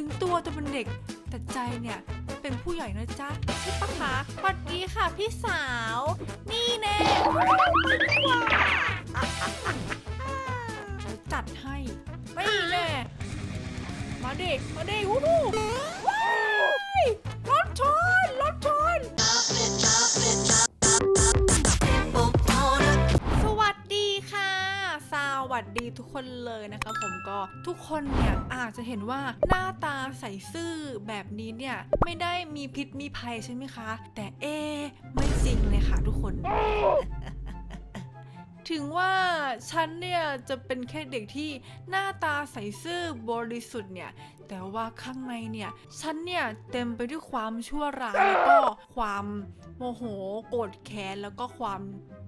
ถึงตัวจะเป็นเด็ก แต่ใจเนี่ยเป็นผู้ใหญ่นะจ๊ะใช่ปะคะสวัสดีค่ะพี่สาว นี่แน่จัดให้ไม่แน่มาเด็กมาเด็กวู้ วัสดีทุกคนเลยนะคะผมก็ทุกคนเนี่ยอาจจะเห็นว่าหน้าตาใสซื่อแบบนี้เนี่ยไม่ได้มีพิษมีภัยใช่ไหมคะ แต่เอไม่จริงเลยค่ะทุกคน ถึงว่าฉันเนี่ยจะเป็นแค่เด็กที่หน้าตาใสซื่อบริสุทธิ์เนี่ยแต่ว่าข้างในเนี่ยฉันเนี่ยเต็มไปด้วยความชั่วร้ายแล้วก็ความโมโหโกรธแค้นแล้วก็ความ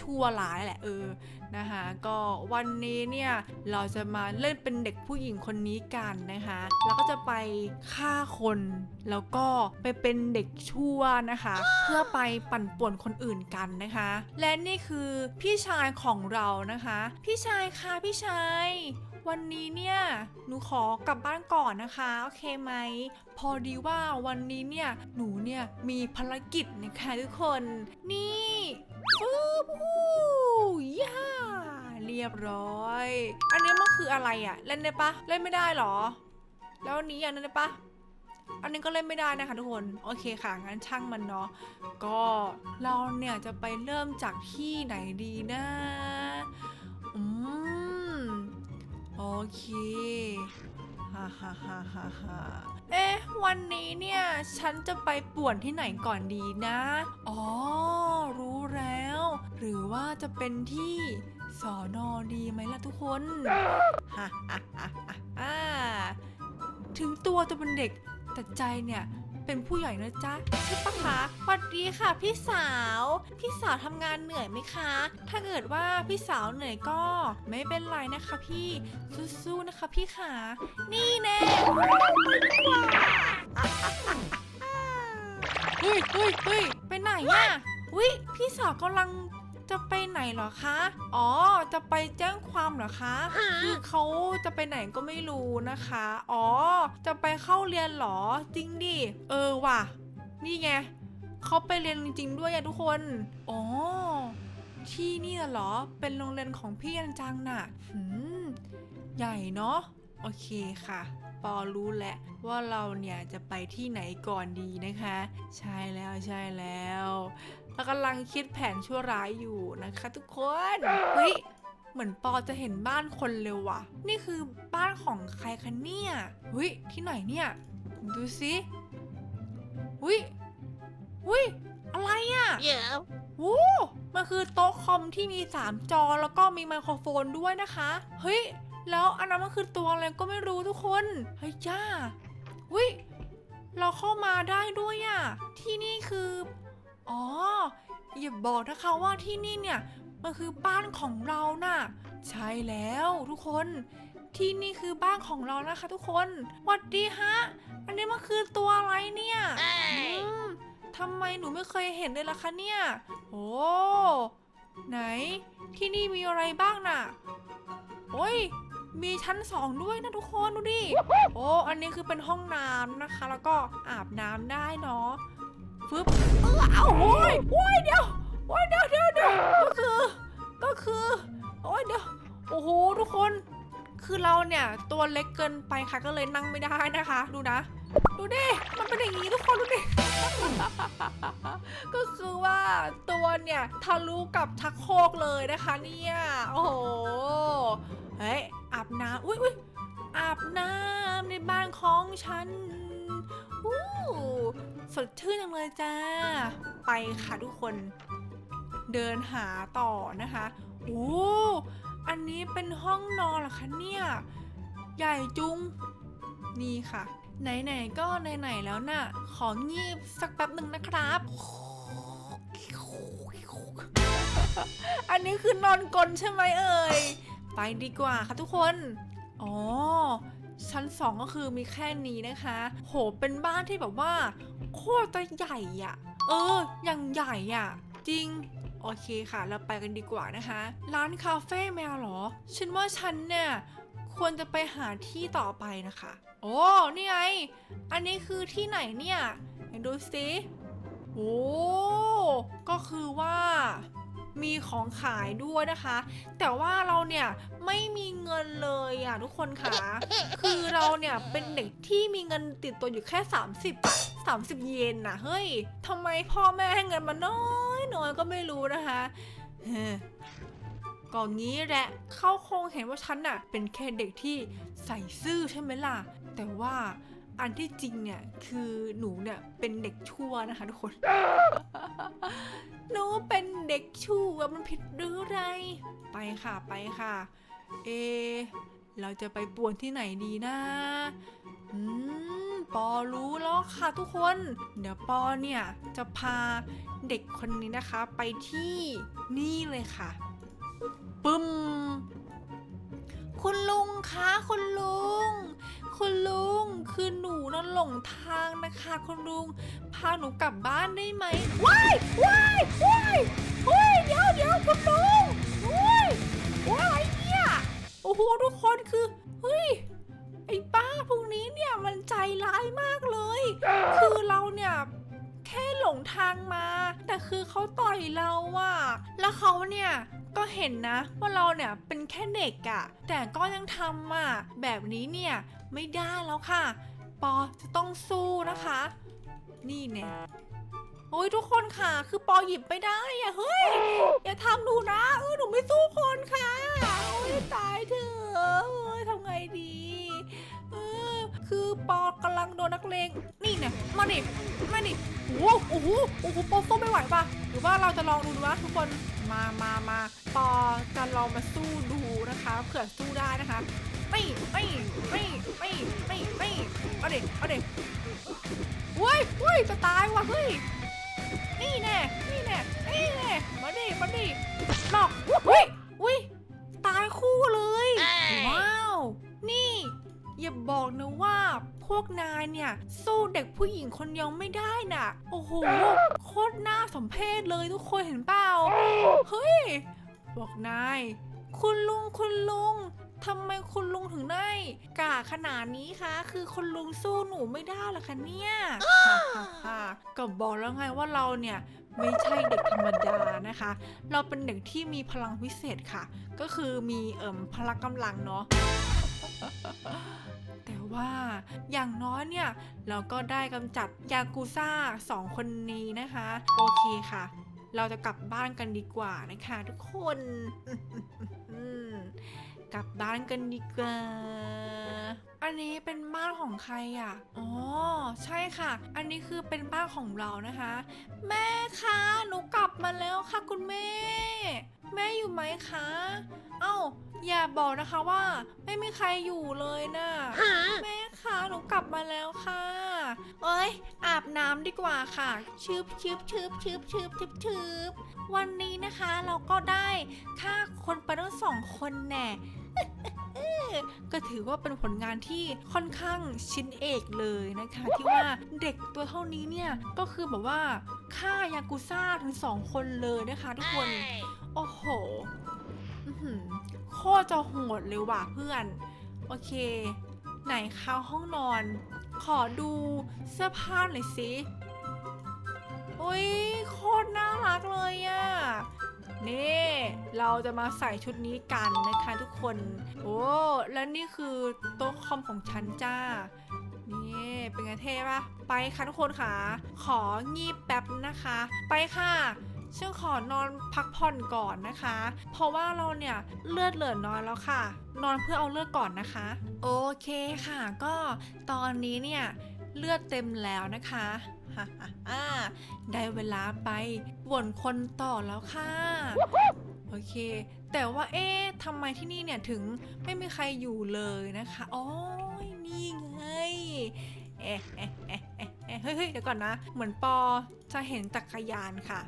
ชั่วร้ายแหละเออนะคะก็วันนี้เนี่ยเราจะมาเล่นเป็นเด็กผู้หญิงคนนี้กันนะคะแล้วก็จะไปฆ่าคนแล้วก็ไปเป็นเด็กชั่วนะคะ เพื่อไปปั่นป่วนคนอื่นกันนะคะ และนี่คือพี่ชายของเรานะคะ พี่ชายคะพี่ชายวันนี้เนี่ย หนูขอกลับบ้านก่อนนะคะ โอเคไหม พอดีว่าวันนี้เนี่ย หนูเนี่ย มีภารกิจนะคะทุกคน นี่ ปึ๊บฮู้ย่าเรียบร้อย อันนี้มันคืออะไรอะเล่นได้ปะเล่นไม่ได้เหรอ แล้วอันนี้อันนั้นได้ปะอันนี้ก็เล่นไม่ได้นะคะทุกคน โอเคค่ะ งั้นช่างมันเนาะ ก็เราเนี่ยจะไปเริ่มจากที่ไหนดีนะ อืม โอเค ฮ่าฮ่าฮ่าฮ่า เอ๊ะ วันนี้เนี่ย ฉันจะไปป่วนที่ไหนก่อนดีนะ อ๋อ รู้แล้ว หรือว่าจะเป็นที่สอนอดีไหมล่ะทุกคนฮ่าฮ่าฮ่าฮ่าฮ่าถึงตัวจะเป็นเด็กแต่ใจเนี่ย เป็นผู้ใหญ่นะจ๊ะใช่ปะคะสวัสดีค่ะพี่สาว พี่สาวทำงานเหนื่อยไหมคะ ถ้าเกิดว่าพี่สาวเหนื่อยก็ไม่เป็นไรนะคะพี่สู้ๆนะคะพี่ขานี่แน่เฮ้ยเฮ้ยเฮ้ยไปไหนอะวิพี่สาวกำลัง จะไปไหนเหรอคะ อ๋อ จะไปแจ้งความเหรอคะ คือเขาจะไปไหนก็ไม่รู้นะคะ อ๋อ จะไปเข้าเรียนเหรอ จริงดิ เออว่ะ นี่ไงเขาไปเรียนจริง ๆ ด้วยอะทุกคน อ๋อ ที่นี่น่ะเหรอ เป็นโรงเรียนของพี่ยันจังน่ะหืม ใหญ่เนาะ โอเคค่ะปอรู้แหละว่าเราเนี่ยจะไปที่ไหนก่อนดีนะคะ ใช่แล้วใช่แล้ว เรากำลังคิดแผนชั่วร้ายอยู่นะคะ ทุกคนเฮ้ยเหมือนปอจะเห็นบ้านคนเร็วว่ะ นี่คือบ้านของใครคะเนี่ยเฮ้ยที่ไหนเนี่ย ดูสิอุ้ยอุ้ยอะไรอะ Yeah. โอ้มันคือโต๊ะคอมที่มี 3 จอแล้วก็มีไมโครโฟนด้วยนะคะ เฮ้ย แล้วอันนั้นมันคือตัวอะไรก็ไม่รู้ทุกคน เฮ้ยจ้าอุ้ยเราเข้ามาได้ด้วยอะ่ะ ที่นี่คือ อ๋อ อย่าบอกนะคะว่าที่นี่เนี่ย มันคือบ้านของเราน่ะ ใช่แล้วทุกคน ที่นี่คือบ้านของเรานะคะ ทุกคนหวัดดีฮะ อันนี้มันคือตัวอะไรเนี่ย Hey. อืมทำไมหนูไม่เคยเห็นเลยล่ะคะเนี่ย โอ้ ไหน ที่นี่มีอะไรบ้างน่ะ โอ้ย มีชั้นสองด้วยนะทุกคนดูดิ โอ้ อันนี้คือเป็นห้องน้ำนะคะ แล้วก็อาบน้ำได้เนาะ ฟึบเออเอาโอ้ยโอ้ยเดี๋ยวโอ้ยเดี๋ยวเดี๋ยวเดี๋ยวก็คือก็คือโอ้ยเดี๋ยวโอ้โหทุกคนคือเราเนี่ยตัวเล็กเกินไปค่ะก็เลยนั่งไม่ได้นะคะ ดูนะ ดูดิมันเป็นอย่างนี้ทุกคนดูดิก็คือว่าตัวเนี่ยทะลุกับชักโครกเลยนะคะเนี่ยโอ้โหเฮ้ยอาบน้ำอุ้ยอุ้ยอาบน้ำในบ้านของฉัน สดชื่นจังเลยจ้า ไปค่ะทุกคน เดินหาต่อนะคะโอ้อันนี้เป็นห้องนอนเหรอคะเนี่ย ใหญ่จุง นี่ค่ะ ไหนๆก็ไหนๆแล้วน่ะ ของีบสักแป๊บหนึ่งนะครับอันนี้คือนอนกลนใช่ไหมเอ่ย ไปดีกว่าค่ะทุกคน อ๋อ ชั้นสองก็คือมีแค่นี้นะคะ โห เป็นบ้านที่แบบว่า โคตรจะใหญ่อะเออ อย่างใหญ่อะจริงโอเคค่ะ เราไปกันดีกว่านะคะ ร้านคาเฟ่แมวเหรอ ฉันว่าฉันเนี่ยควรจะไปหาที่ต่อไปนะคะ โอ้ นี่ไง อันนี้คือที่ไหนเนี่ยดูสิ โอ้ ก็คือว่า มีของขายด้วยนะคะ แต่ว่าเราเนี่ยไม่มีเงินเลยอะทุกคนค่ะ คือเราเนี่ยเป็นเด็กที่มีเงินติดตัวอยู่แค่ 30อะ30 เยนน่ะเฮ้ยทำไมพ่อแม่ให้เงินมาน้อยน้อยก็ไม่รู้นะคะเฮ้อก็งี้แหละเขาคงเห็นว่าฉันน่ะ เป็นแค่เด็กที่ใส่ซื่อใช่ไหมล่ะ แต่ว่า อันที่จริงเนี่ยคือหนูเนี่ยเป็นเด็กชั่วนะคะทุกคน หนูเป็นเด็กชั่วมันผิดหรือไร ไปค่ะไปค่ะ เอ เราจะไปป่วนที่ไหนดีนะอืมปอรู้แล้วค่ะทุกคน เดี๋ยวปอเนี่ยจะพาเด็กคนนี้นะคะ ไปที่นี่เลยค่ะ ปึ้ม คุณลุงคะคุณลุง คุณลุง คือหนูนั่นหลงทางนะคะ คุณลุง พาหนูกลับบ้านได้ไหมว้ายว้ายว้ายเฮ้ยเดี๋ยวเดี๋ยวคุณลุงเฮ้ยว้ายเนี่ยโอ้โหทุกคนคือเฮ้ยไอ้ป้าพวกนี้เนี่ยมันใจร้ายมากเลย คือเราเนี่ยแค่หลงทางมา แต่คือเขาต่อยเราอะแล้วเขาเนี่ย ก็เห็นนะว่าเราเนี่ยเป็นแค่เด็กอะแต่ก็ยังทำอะแบบนี้เนี่ยไม่ได้แล้วค่ะ ปอจะต้องสู้นะคะ นี่เนี่ยโอ้ยทุกคนค่ะ คือปอหยิบไม่ได้อะเฮ้ย อย่าทำหนูนะเออหนูไม่สู้คนค่ะโอ้ยตายเถอะเอ้ยทำไงดี คือปอกำลังโดนนักเลงนี่เนี่ยมาดิมาดิโอ้โหโอ้โหโอ้โหปอสู้ไม่ไหวปะหรือว่าเราจะลองดูดูวะทุกคนมามามาปอจะลองมาสู้ดูนะคะเผื่อสู้ได้นะคะไม่ไม่ไม่ไม่ไม่ไม่เอาเด็กเอาเด็กเว้ยเว้ยจะตายว่ะเฮ้ยนี่แน่นี่แน่นี่แน่มาดิมาดิหลอกอุ้ยอุ้ย อย่าบอกนะว่าพวกนายเนี่ยสู้เด็กผู้หญิงคนเดียวไม่ได้น่ะ โอ้โหโคตรน่าสมเพชเลยทุกคนเห็นเปล่า เฮ้ยบอกนาย คุณลุงคุณลุงทำไมคุณลุงถึงได้กาขนาดนี้คะ คือคุณลุงสู้หนูไม่ได้หรอคะเนี่ยก็บอกแล้วไงว่าเราเนี่ยไม่ใช่เด็กธรรมดานะคะ เราเป็นเด็กที่มีพลังพิเศษค่ะ ก็คือมีเอิ่มพลังกำลังเนาะ แต่ว่าอย่างน้อยเนี่ย เราก็ได้กำจัดยากูซ่าสองคนนี้นะคะ โอเคค่ะ เราจะกลับบ้านกันดีกว่านะคะทุกคน กลับบ้านกันดีกว่าอันนี้เป็นบ้านของใครอะ อ๋อ ใช่ค่ะ อันนี้คือเป็นบ้านของเรานะคะ แม่คะ หนูกลับมาแล้วค่ะคุณแม่ แม่อยู่ไหมคะ เอ้า อย่าบอกนะคะว่า ไม่มีใครอยู่เลยนะแม่คะหนูกลับมาแล้วค่ะ เอ้ย อาบน้ำดีกว่าค่ะชืบชืบชืบชืบชืบชืบชืบวันนี้นะคะเราก็ได้ฆ่าคนไปทั้งสองคนแน่ก็ถือว่าเป็นผลงานที่ค่อนข้างชิ้นเอกเลยนะคะ ที่ว่าเด็กตัวเท่านี้เนี่ยก็คือแบบว่าฆ่ายากุซ่าถึงสองคนเลยนะคะทุกคน โอ้โหอื้อหือ โคตรจะโหดเลยว่ะเพื่อน โอเค ไหนคะห้องนอน ขอดูเสื้อผ้าหน่อยสิโอ้ยโคตรน่ารักเลยอะนี่เราจะมาใส่ชุดนี้กันนะคะทุกคน โอ้แล้วนี่คือโต๊ะคอมของฉันจ้า นี่เป็นไงเท่ปะไปค่ะทุกคนค่ะ ของีบแป๊บนะคะ ไปค่ะ ฉันขอนอนพักผ่อนก่อนนะคะ เพราะว่าเราเนี่ยเลือดเหลือน้อยแล้วค่ะ นอนเพื่อเอาเลือดก่อนนะคะ โอเคค่ะ ก็ตอนนี้เนี่ยเลือดเต็มแล้วนะคะฮ่าฮ่าได้เวลาไปป่วนคนต่อแล้วค่ะ โอเค แต่ว่าเอ๊ะทำไมที่นี่เนี่ยถึงไม่มีใครอยู่เลยนะคะอ๋อนี่ไงเอ๊ะเอ๊ะเอ๊ะเอ๊ะเอ๊ะเฮ้ยเฮ้ยเดี๋ยวก่อนนะ เหมือนปอจะเห็นจักรยานค่ะ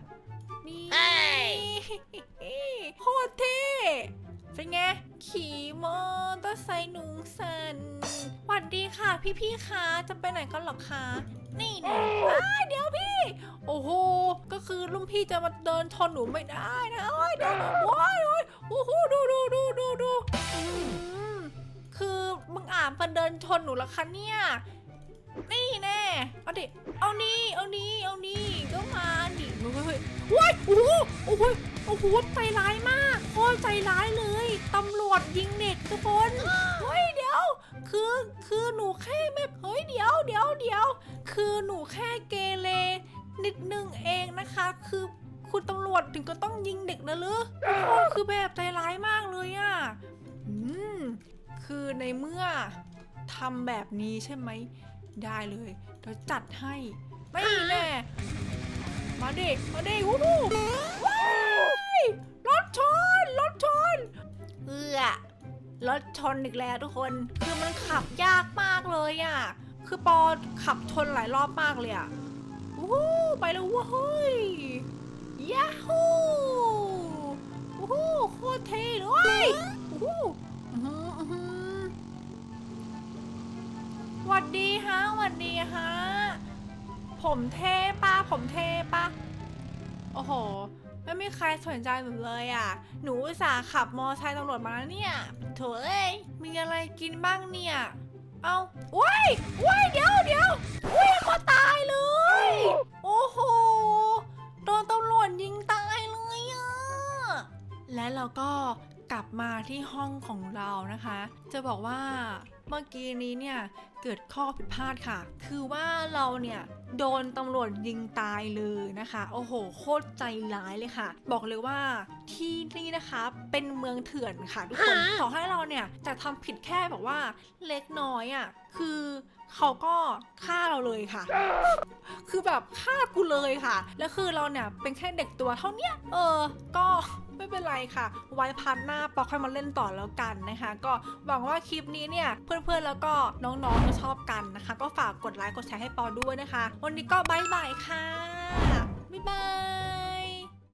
นี่เอ้ย โคตรเท่เป็นไง ขี่มอเตอร์ไซค์หนุงสันสวัสดีค่ะพี่ๆคะจะไปไหนกันหรอคะนี่นี่อ้ายเดี๋ยวพี่ โอ้โห ก็คือรุ่นพี่จะมาเดินชนหนูไม่ได้นะโอ้ยเดี๋ยวว้ายโอ้ยโอ้โหดูดูดูดูดูอืมคืคือมึงอ่านมาเดินชนหนูแล้วคะเนี่ย นี่แน่ เอาดิ เอานี่ เอานี่ เอานี่ก็มาดิ เฮ้ยเฮ้ยโอ้โหโอ้โหโอ้โหใจร้ายมากโคตรใจร้ายเลยตำรวจยิงเด็กทุกคนเฮ้ยเดี๋ยว คือคือหนูแค่แบบเฮ้ยเดี๋ยวเดี๋ยวเดี๋ยวคือหนูแค่เกเรนิดนึงเองนะคะ คือคุณตำรวจถึงก็ต้องยิงเด็กนะหรือโอ้คือแบบใจร้ายมากเลยอะ่ะอืมคือในเมื่อทำแบบนี้ใช่ไหมได้เลยเดี๋ยวจัดให้ไม่แน่ มาดิมาดิวู้ฮู้ว้ายรถชนรถชนเอือรถชนอีกแล้วทุกคน คือมันขับยากมากเลยอะ่ะ คือปอขับชนหลายรอบมากเลยอะ่ะวู้ฮู้ไปแล้วว้ยยาฮูวู้ฮู้โคตรเท่เลยวู้ฮู้อื้อหืออื้อหือหวัดดีฮะหวัดดีฮะ ผมเท่ปะผมเท่ปะโอ้โห ไม่มีใครสนใจหนูเลยอะ หนูอุตส่าห์ขับมอไซค์ตำรวจมาแล้วเนี่ยโถเอ้ยมีอะไรกินบ้างเนี่ย เอาว้ายว้ายเดี๋ยวเดี๋ยวว้ยมาตายเลย โอ้โห โดนตำรวจยิงตายเลยอะ และเราก็ กลับมาที่ห้องของเรานะคะ จะบอกว่าเมื่อกี้นี้เนี่ยเกิดข้อผิดพลาดค่ะ คือว่าเราเนี่ยโดนตำรวจยิงตายเลยนะคะ โอ้โห โคตรใจร้ายเลยค่ะ บอกเลยว่าที่นี่นะคะเป็นเมืองเถื่อนค่ะทุกคนขอให้เราเนี่ยจะทำผิดแค่แบบว่าเล็กน้อยอะ่ะคือเขาก็ฆ่าเราเลยค่ะ คือแบบฆ่ากูเลยค่ะ แล้วคือเราเนี่ยเป็นแค่เด็กตัวเท่าเนี้ย เออ ก็ไม่เป็นไรค่ะ ไว้พันหน้าปอค่อยมาเล่นต่อแล้วกันนะคะ ก็หวังว่าคลิปนี้เนี่ย เพื่อนๆแล้วก็น้องๆจะชอบกันนะคะ ก็ฝากกดไลค์กดแชร์ให้ปอด้วยนะคะ วันนี้ก็บายบายค่ะ บ๊ายบาย